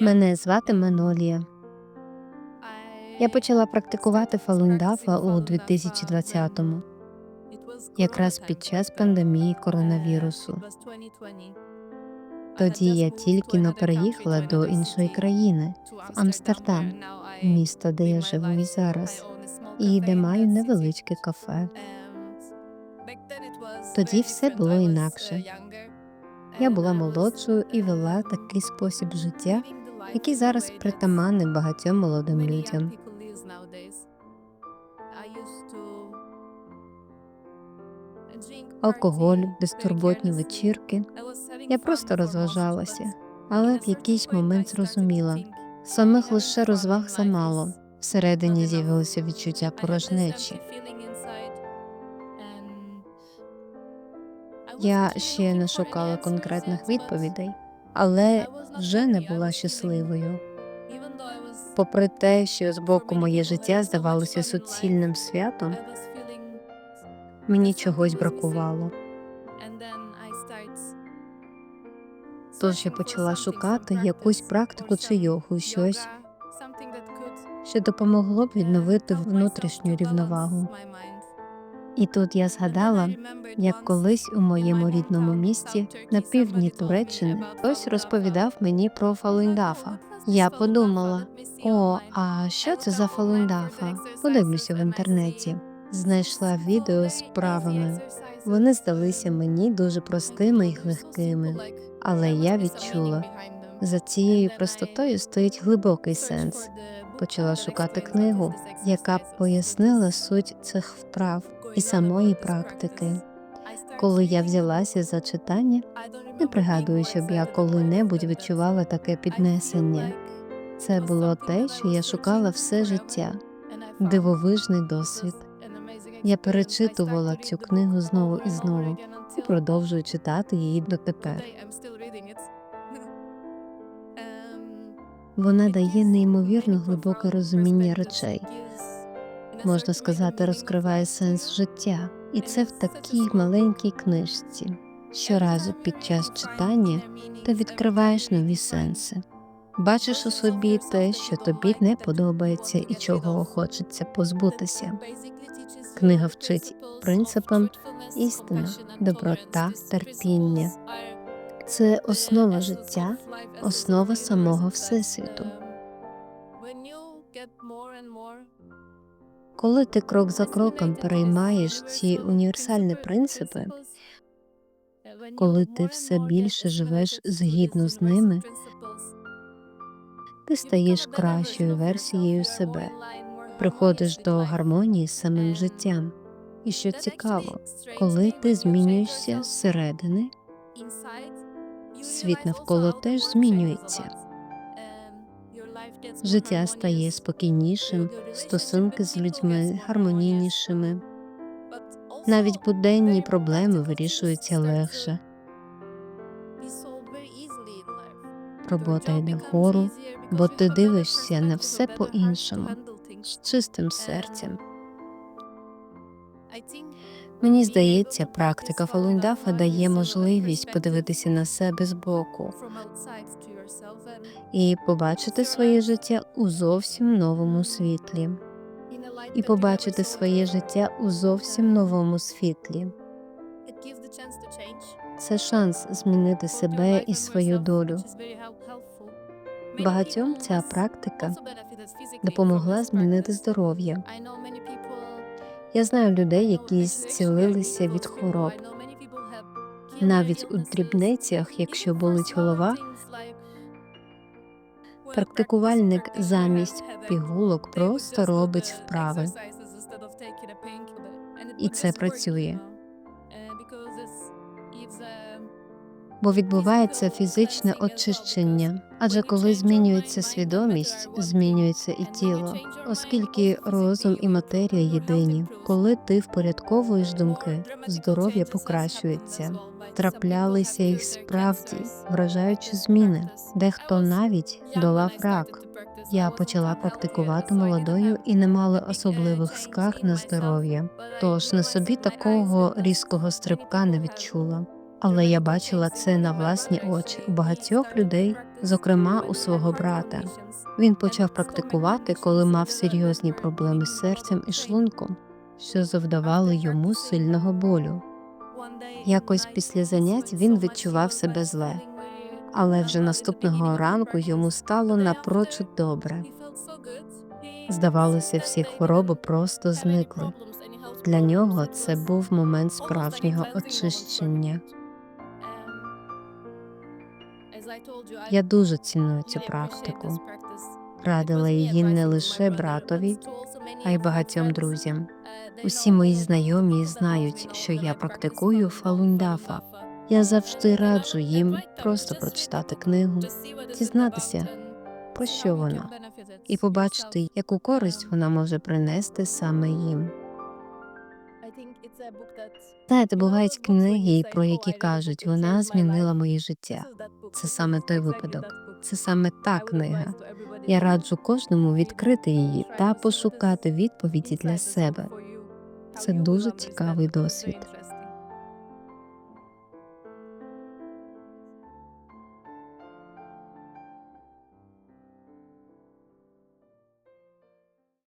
Мене звати Манолія. Я почала практикувати фалундафа у 2020-му, якраз під час пандемії коронавірусу. Тоді я тільки но переїхала до іншої країни, в Амстердам, місто, де я живу і зараз, і де маю невеличке кафе. Тоді все було інакше. Я була молодшою і вела такий спосіб життя, який зараз притаманний багатьом молодим людям. Алкоголь, безтурботні вечірки. Я просто розважалася, але в якийсь момент зрозуміла, самих лише розваг замало. Всередині з'явилося відчуття порожнечі. Я ще не шукала конкретних відповідей, але вже не була щасливою. Попри те, що з боку моє життя здавалося суцільним святом, мені чогось бракувало. Тож я почала шукати якусь практику чи йогу, щось, що допомогло б відновити внутрішню рівновагу. І тут я згадала, як колись у моєму рідному місті на півдні Туреччини хтось розповідав мені про фалундафа. Я подумала: о, а що це за фалундафа? Подивлюся в інтернеті. Знайшла відео з правами. Вони здалися мені дуже простими і легкими, але я відчула, за цією простотою стоїть глибокий сенс. Почала шукати книгу, яка б пояснила суть цих вправ і самої практики. Коли я взялася за читання, не пригадую, щоб я коли-небудь відчувала таке піднесення. Це було те, що я шукала все життя, дивовижний досвід. Я перечитувала цю книгу знову і знову і продовжую читати її дотепер. Вона дає неймовірно глибоке розуміння речей, можна сказати, розкриває сенс життя, і це в такій маленькій книжці. Щоразу під час читання ти відкриваєш нові сенси, бачиш у собі те, що тобі не подобається і чого хочеться позбутися. Книга вчить принципам істина, доброта, терпіння. Це основа життя, основа самого всесвіту. Коли ти крок за кроком переймаєш ці універсальні принципи, коли ти все більше живеш згідно з ними, ти стаєш кращою версією себе, приходиш до гармонії з самим життям. І що цікаво, коли ти змінюєшся зсередини, світ навколо теж змінюється. Життя стає спокійнішим, стосунки з людьми гармонійнішими. Навіть буденні проблеми вирішуються легше. Робота йде вгору, бо ти дивишся на все по-іншому, з чистим серцем. Мені здається, практика Фалундафа дає можливість подивитися на себе збоку і побачити своє життя у зовсім новому світлі, і побачити своє життя у зовсім новому світлі. Це шанс змінити себе і свою долю. Багатьом ця практика допомогла змінити здоров'я. Я знаю людей, які зцілилися від хвороб. Навіть у дрібницях, якщо болить голова, практикувальник замість пігулок просто робить вправи. І це працює. Бо відбувається фізичне очищення. Адже коли змінюється свідомість, змінюється і тіло, оскільки розум і матерія єдині. Коли ти впорядковуєш думки, здоров'я покращується. Траплялися й справді вражаючі зміни, дехто навіть долав рак. Я почала практикувати молодою і не мала особливих скарг на здоров'я, тож на собі такого різкого стрибка не відчула. Але я бачила це на власні очі. У багатьох людей зокрема у свого брата. Він почав практикувати, коли мав серйозні проблеми з серцем і шлунком, що завдавали йому сильного болю. Якось після занять він відчував себе зле, але вже наступного ранку йому стало напрочуд добре. Здавалося, всі хвороби просто зникли. Для нього це був момент справжнього очищення. Я дуже ціную цю практику. Радила її не лише братові, а й багатьом друзям. Усі мої знайомі знають, що я практикую фалундафа. Я завжди раджу їм просто прочитати книгу, дізнатися, про що вона, і побачити, яку користь вона може принести саме їм. Знаєте, бувають книги, про які кажуть, вона змінила моє життя. Це саме той випадок. Це саме та книга. Я раджу кожному відкрити її та пошукати відповіді для себе. Це дуже цікавий досвід.